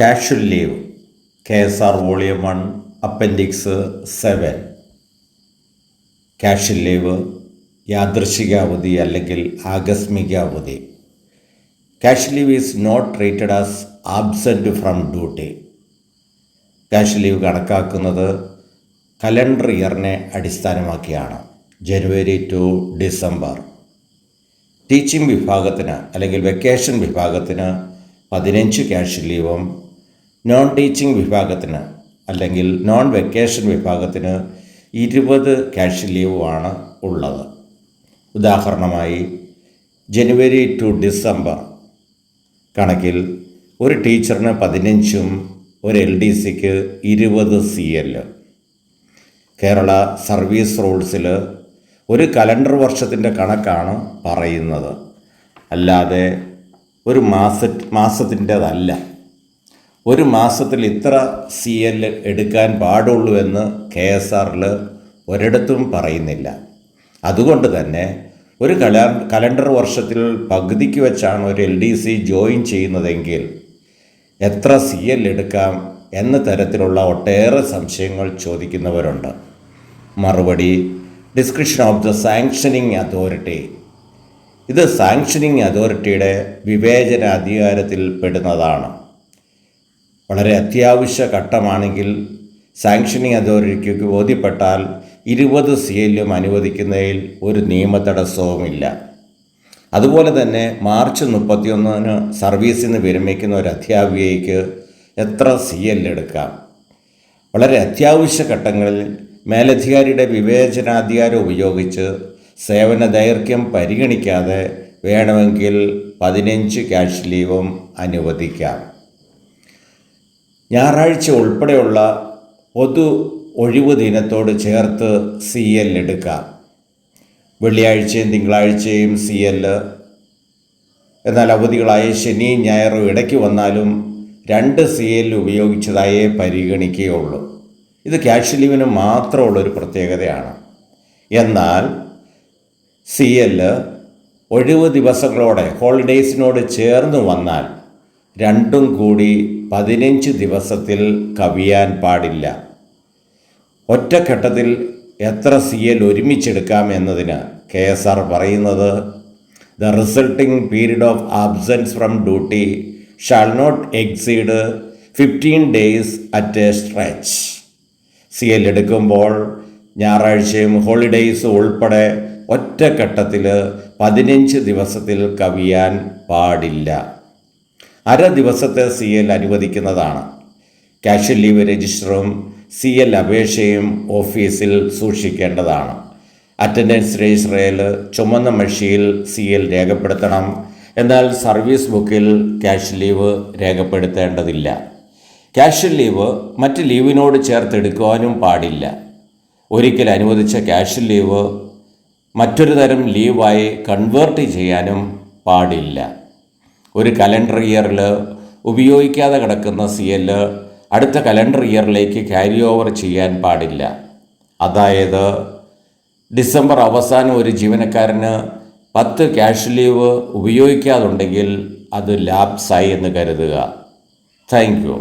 Casual leave K S R volume one appendix seven casual leave യാദൃശിക അവധി അല്ലെങ്കിൽ ആകസ്മിക അവധി casual leave is not treated as absent from duty casual leave കണക്കാക്കുന്നത് calendar ഇയറിനെ അടിസ്ഥാനമാക്കിയാണ്. ജനുവരി to December teaching വിഭാഗത്തിന് അല്ലെങ്കിൽ വെക്കേഷൻ വിഭാഗത്തിന് പതിനഞ്ച് ക്യാഷ് ലീവും നോൺ ടീച്ചിങ് വിഭാഗത്തിന് അല്ലെങ്കിൽ നോൺ വെക്കേഷൻ വിഭാഗത്തിന് ഇരുപത് ക്യാഷ് ലീവുമാണ് ഉള്ളത്. ഉദാഹരണമായി ജനുവരി ടു ഡിസംബർ കണക്കിൽ ഒരു ടീച്ചറിന് പതിനഞ്ചും ഒരു എൽ ഡി സിക്ക് ഇരുപത് സി എൽ കേരള സർവീസ് റൂൾസിൽ ഒരു കലണ്ടർ വർഷത്തിന്റെ കണക്കാണ് പറയുന്നത്. അല്ലാതെ ഒരു മാസ മാസത്തിന്റെതല്ല. ഒരു മാസത്തിൽ ഇത്ര സി എൽ എടുക്കാൻ പാടുള്ളൂ എന്ന് കെ എസ് ആറിൽ ഒരിടത്തും പറയുന്നില്ല. അതുകൊണ്ട് തന്നെ ഒരു കല കലണ്ടർ വർഷത്തിൽ പകുതിക്ക് വെച്ചാണ് ഒരു എൽ ഡി സി ജോയിൻ ചെയ്യുന്നതെങ്കിൽ എത്ര സി എൽ എടുക്കാം എന്ന തരത്തിലുള്ള ഒട്ടേറെ സംശയങ്ങൾ ചോദിക്കുന്നവരുണ്ട്. മറുപടി description of the sanctioning authority. ഇത് സാങ്ഷനിങ് അതോറിറ്റിയുടെ വിവേചന അധികാരത്തിൽ പെടുന്നതാണ്. വളരെ അത്യാവശ്യ ഘട്ടമാണെങ്കിൽ സാങ്ഷനിങ് അതോറിറ്റിക്ക് ബോധ്യപ്പെട്ടാൽ ഇരുപത് സി എല്ലും അനുവദിക്കുന്നതിൽ ഒരു നിയമ തടസ്സവുമില്ല. അതുപോലെ തന്നെ മാർച്ച് മുപ്പത്തിയൊന്നിന് സർവീസിൽ നിന്ന് വിരമിക്കുന്ന ഒരു അധ്യാപികയ്ക്ക് എത്ര സി എൽ എടുക്കാം? വളരെ അത്യാവശ്യ ഘട്ടങ്ങളിൽ മേലധികാരിയുടെ വിവേചനാധികാരം ഉപയോഗിച്ച് സേവന ദൈർഘ്യം പരിഗണിക്കാതെ വേണമെങ്കിൽ പതിനഞ്ച് ക്യാഷ് ലീവും അനുവദിക്കാം. ഞായറാഴ്ച ഉൾപ്പെടെയുള്ള പൊതു ഒഴിവ് ദിനത്തോട് ചേർത്ത് സി എൽ എടുക്കാം. വെള്ളിയാഴ്ചയും തിങ്കളാഴ്ചയും സി എൽ. എന്നാൽ അവധികളായ ശനിയും ഞായറും ഇടയ്ക്ക് വന്നാലും രണ്ട് സി എൽ ഉപയോഗിച്ചതായേ പരിഗണിക്കുകയുള്ളൂ. ഇത് ക്യാഷ് ലീവിന് മാത്രമുള്ളൊരു പ്രത്യേകതയാണ്. എന്നാൽ സി എൽ ഒഴിവ് ദിവസങ്ങളോടെ ഹോളിഡേയ്സിനോട് ചേർന്ന് വന്നാൽ രണ്ടും കൂടി പതിനഞ്ച് ദിവസത്തിൽ കവിയാൻ പാടില്ല. ഒറ്റഘട്ടത്തിൽ എത്ര സി എൽ ഒരുമിച്ചെടുക്കാം എന്നതിന് കെ എസ് ആർ പറയുന്നത് the resulting period of absence from duty shall not exceed fifteen days at a stretch C L എടുക്കുമ്പോൾ ഞായറാഴ്ചയും ഹോളിഡേയ്സും ഉൾപ്പെടെ ഒറ്റഘട്ടത്തിൽ പതിനഞ്ച് ദിവസത്തിൽ കവിയാൻ പാടില്ല. അര ദിവസത്തെ സി എൽ അനുവദിക്കുന്നതാണ്. ക്യാഷ് ലീവ് രജിസ്റ്ററും സി എൽ അപേക്ഷയും ഓഫീസിൽ സൂക്ഷിക്കേണ്ടതാണ്. അറ്റൻഡൻസ് രജിസ്റ്ററിൽ ചുമന്ന മഷിയിൽ സി എൽ രേഖപ്പെടുത്തണം. എന്നാൽ സർവീസ് ബുക്കിൽ ക്യാഷ് ലീവ് രേഖപ്പെടുത്തേണ്ടതില്ല. ക്യാഷ് ലീവ് മറ്റ് ലീവിനോട് ചേർത്തെടുക്കുവാനും പാടില്ല. ഒരിക്കൽ അനുവദിച്ച ക്യാഷ് ലീവ് മറ്റൊരു തരം ലീവായി കൺവേർട്ട് ചെയ്യാനും പാടില്ല. ഒരു കലണ്ടർ ഇയറിൽ ഉപയോഗിക്കാതെ കിടക്കുന്ന സി എൽ അടുത്ത കലണ്ടർ ഇയറിലേക്ക് ക്യാരി ഓവർ ചെയ്യാൻ പാടില്ല. അതായത് ഡിസംബർ അവസാനം ഒരു ജീവനക്കാരന് പത്ത് ക്യാഷ് ലീവ് ഉപയോഗിക്കാതുണ്ടെങ്കിൽ അത് ലാപ്സായി എന്ന് കരുതുക. Thank you